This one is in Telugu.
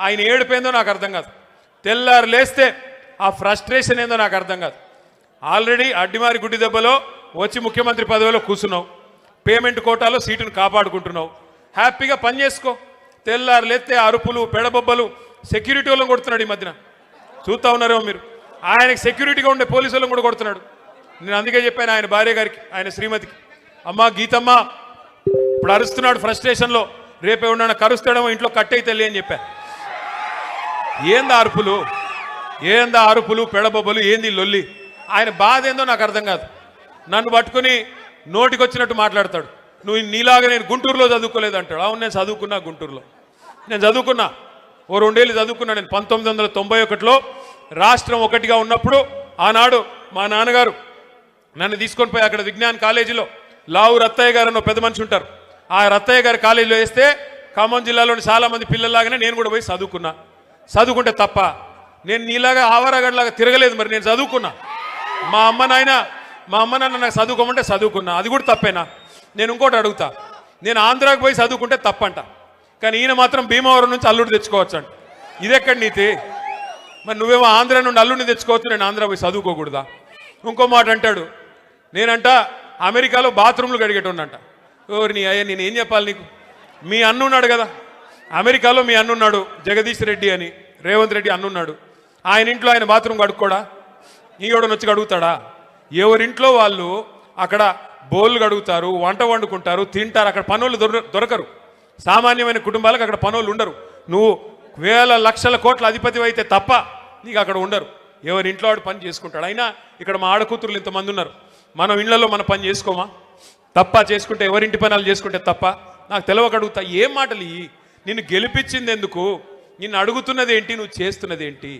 ఆయన ఏడిపోయిందో నాకు అర్థం కాదు. తెల్లారు లేస్తే ఆ ఫ్రస్ట్రేషన్ ఏందో నాకు అర్థం కాదు. ఆల్రెడీ అడ్డిమారి గుడ్డి దెబ్బలో వచ్చి ముఖ్యమంత్రి పదవిలో కూర్చున్నావు. పేమెంట్ కోటాలో సీటును కాపాడుకుంటున్నావు. హ్యాపీగా పని చేసుకో. తెల్లారు లేస్తే అరుపులు పెడబొబ్బలు సెక్యూరిటీ వాళ్ళని కొడుతున్నాడు ఈ మధ్యన. చూస్తా ఉన్నారేమో మీరు. ఆయనకి సెక్యూరిటీగా ఉండే పోలీసు వాళ్ళని కూడా కొడుతున్నాడు. నేను అందుకే చెప్పాను ఆయన భార్య గారికి ఆయన శ్రీమతికి. అమ్మా గీతమ్మ ఇప్పుడు అరుస్తున్నాడు ఫ్రస్ట్రేషన్లో. రేపే ఉన్న కరుస్తాడేమో ఇంట్లో కట్టయి అని చెప్పా. ఏందా అరుపులు? ఏందా అరుపులు పెడబొబ్బలు ఏంది లొల్లి? ఆయన బాధ ఏందో నాకు అర్థం కాదు. నన్ను పట్టుకుని నోటికొచ్చినట్టు మాట్లాడతాడు. నువ్వు నీలాగా నేను గుంటూరులో చదువుకోలేదు అంటాడు. అవును నేను చదువుకున్నా గుంటూరులో. నేను చదువుకున్నా. ఓ రెండేళ్ళు చదువుకున్నా నేను. పంతొమ్మిది వందల తొంభై ఒకటిలో రాష్ట్రం ఒకటిగా ఉన్నప్పుడు ఆనాడు మా నాన్నగారు నన్ను తీసుకొని పోయి అక్కడ విజ్ఞాన్ కాలేజీలో లావు రత్తయ్య గారు అన్న పెద్ద మనిషి ఉంటారు. ఆ రత్తయ్య గారి కాలేజీలో వేస్తే ఖమ్మం జిల్లాలోని చాలామంది పిల్లల్లాగానే నేను కూడా పోయి చదువుకున్నా. చదువుకుంటే తప్ప. నేను నీలాగా ఆవరాగడ్లాగా తిరగలేదు మరి నేను చదువుకున్నా. మా అమ్మ నాయన మా అమ్మ నాన్న నాకు చదువుకోమంటే చదువుకున్నా. అది కూడా తప్పేనా? నేను ఇంకోటి అడుగుతా. నేను ఆంధ్రాకి పోయి చదువుకుంటే తప్పంట. కానీ ఈయన మాత్రం భీమవరం నుంచి అల్లుడు తెచ్చుకోవచ్చు అంట ఇదెక్కడ నీతి? మరి నువ్వేమో ఆంధ్ర నుండి అల్లుడిని తెచ్చుకోవచ్చు నేను ఆంధ్ర పోయి చదువుకోకూడదా? ఇంకో మాట అంటాడు. నేనంట అమెరికాలో బాత్రూమ్లు కడిగేటోనంట ఓరి నీ అయ్యా నేను ఏం చెప్పాలి నీకు? మీ అన్నున్నాడు కదా. అమెరికాలో మీ అన్నున్నాడు జగదీష్ రెడ్డి అని రేవంత్ రెడ్డి అన్నున్నాడు. ఆయన ఇంట్లో ఆయన బాత్రూమ్ కడుక్కోడా? ఈయోడని వచ్చి కడుగుతాడా? ఎవరింట్లో వాళ్ళు అక్కడ బోళ్ళు కడుగుతారు వంట వండుకుంటారు తింటారు అక్కడ పనులు దొరకరు. సామాన్యమైన కుటుంబాలకు అక్కడ పనులు ఉండరు. నువ్వు వేల లక్షల కోట్ల అధిపతి అయితే తప్ప నీకు అక్కడ ఉండరు. ఎవరి ఇంట్లో వాడు పని చేసుకుంటాడు. అయినా ఇక్కడ మా ఆడకూతురులు ఇంతమంది ఉన్నారు. మనం ఇళ్ళలో మన పని చేసుకోమా? తప్ప చేసుకుంటే ఎవరింటి పనులు చేసుకుంటే తప్ప? నాకు తెలవక అడుగుతా ఏం మాటలు నిన్ను గెలిపించింది ఎందుకు నిన్ను అడుగుతున్నది ఏంటి నువ్వు చేస్తున్నది ఏంటి